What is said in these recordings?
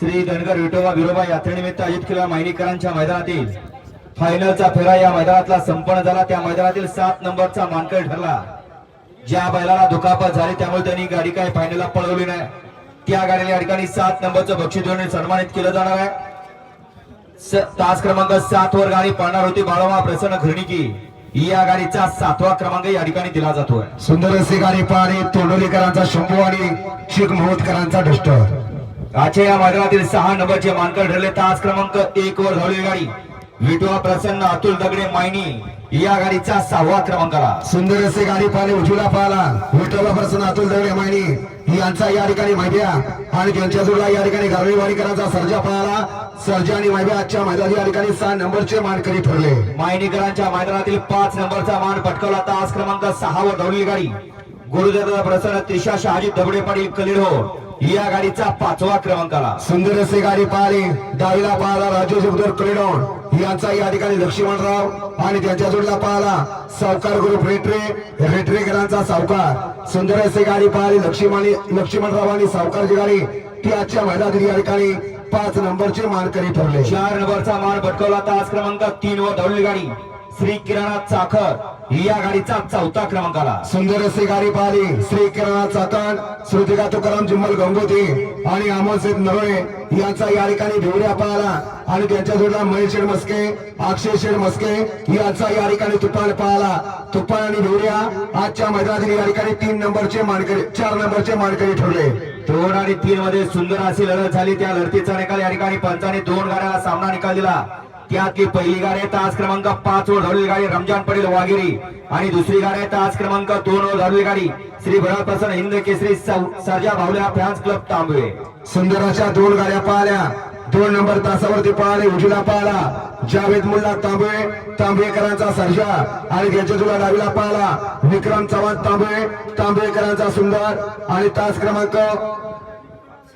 श्री धनगर विठोबा विरोबा यात्रेनिमित्त आयोजित केलेल्या मायनीकरांच्या मैदानातील फायनलचा फेरा या मैदानातला संपन्न झाला. त्या मैदानातील सात नंबरचा मानकर ठरला. ज्या बैलाला दुखापत झाली त्यामुळे त्यांनी गाडी काय फायनलला पळवली नाही. त्या गाडीला या ठिकाणी सात नंबरचं बक्षीस देऊन सन्मानित केलं जाणार आहे. तास क्रमांक सात वर गाडी पळणार होती बाळोबा प्रसन्न घरणिकी. या गाडीचा सातवा क्रमांक या ठिकाणी दिला जातोय. सुंदर असे गाडी पाहणे तोंडोलीकरांचा शंभू आणि शिख मोहोतकरांचा डस्टर आजच्या या मैदानातील सहा नंबरचे मानकर ठरले. तास क्रमांक एक वर धावलेली गाडी. विठोबा प्रसन्न अतुल दगडे मायनी या गाडीचा सहावा क्रमांक आला. सुंदर असे गाडी पाहणे उजवीला पाहला. विठोबा प्रसन्न अतुल दवडे मायनी यांचा या ठिकाणी माहिती आणि त्यांच्या जोडला या ठिकाणी गारवेवाडीकरांचा सर्जा पाहला. सर्जा आणि माहिती आजच्या मैदानात या ठिकाणी सहा नंबरचे मानकरी ठरले. मायनीकरांच्या मैदानातील पाच नंबरचा मान पटकावला. तास क्रमांक सहा वर धावलेली गाडी. गुरुदेव प्रसन्न त्रिशा शहाजी दगडे पाटील कलिडो या गाडीचा पाचवा क्रमांक आला. सुंदर असे गाडी पाहणे डावीला पाहला राजेश उदर कलिडॉन यांचा या ठिकाणी लक्ष्मणराव आणि त्यांच्या जोडला पाहला सावकार ग्रुप रेटरे रेटरेकरांचा सावकार. सुंदर असे गाडी पाहिली लक्ष्मणी लक्ष्मणराव आणि सावकारची गाडी ती आजच्या मैदानातील या ठिकाणी पाच नंबरचे मानकरी ठरले. चार नंबरचा मान पटकावला. तास क्रमांक तीन वर धावलेली गाडी. श्री किराणा चाखर या गाडीचा चौथा क्रमांक आला. सुंदर असे गाडी पाहिली. श्री किरणा चाकण श्रुतिका तुकाराम जिम्मल गंगोती आणि अमोल सेठ नरोळे यांचा या ठिकाणी भिवड्या पाहला आणि त्यांच्या जोडला महेश शेठ मस्के अक्षय शेठ मस्के यांचा या ठिकाणी तुफान पाहला तुफान आणि भिवड्या आजच्या मैदानातील या ठिकाणी तीन नंबरचे मानकरी चार नंबरचे मानकरी ठरले. दोन आणि तीन मध्ये सुंदर अशी लढत झाली. त्या लढतीचा निकाल या ठिकाणी पंचाने दोन गाड्याला सामना निकाल दिला. त्यातली पहिली गाडी आहे तास क्रमांक पाच वर धावलेली गाडी रमजान पटेल वाघेरी. आणि दुसरी गाडी आहे तास क्रमांक दोन वर धावलेली गाडी श्री भरत प्रसन्न हिंद केसरी सौ- सर्जा भावल्या फॅन्स क्लब तांबवे. सुंदर अशा दोन गाड्या पाहिल्या. दोन नंबर तासावरती पाहिले उजवीला पाहिला. जावेद मुल्ला तांबे तांबेकरांचा सर्जा. आणि त्यांच्या तुला डावीला पाहिला. विक्रम चव्हाण तांबे तांबेकरांचा सुंदर. आणि तास क्रमांक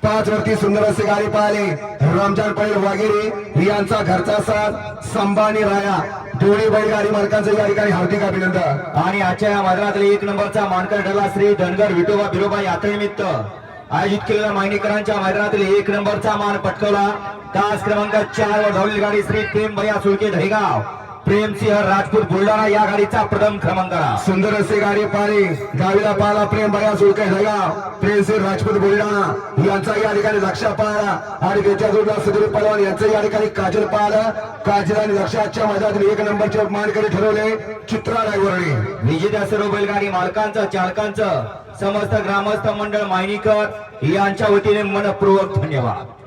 पाच वरती सुंदर असे गाडी पाहिले. रमजान पटेल वाघेरे यांचा घरचा साथ संभानी राया. दोन्ही बैलगाडी मालकांचं या ठिकाणी हार्दिक अभिनंदन. आणि आजच्या या मैदानातील एक नंबरचा मानकर ठरला श्री धनगर विठोबा बिरोबा यात्रेनिमित्त. आयोजित केलेल्या मायनीकरांच्या मैदानातील एक नंबरचा मान पटकवला. तास क्रमांक चार वर धावलेली गाडी श्री प्रेम भैया सुळके दहेगाव प्रेमसिंह राजपूत बुलढाणा या गाडीचा प्रथम क्रमांक सुंदर असे गाडी पाहिली डावीला पाहिला प्रेम बया सुळके जगाव प्रेमसिंह राजपूत बुलढाणा यांचा या ठिकाणी लक्ष पाहिला आणि त्याच्या जोडला सुधीर पलवान यांचं या ठिकाणी काजल पाहिलं काजल आणि लक्षाच्या मैदानातील एक नंबरचे मानकरी ठरवले चित्रा ड्रायव्हरने विजेत्या सर्व बैलगाडी मालकांचं चालकांचं समस्त ग्रामस्थ मंडळ मायनीकर यांच्या वतीने मनपूर्वक धन्यवाद.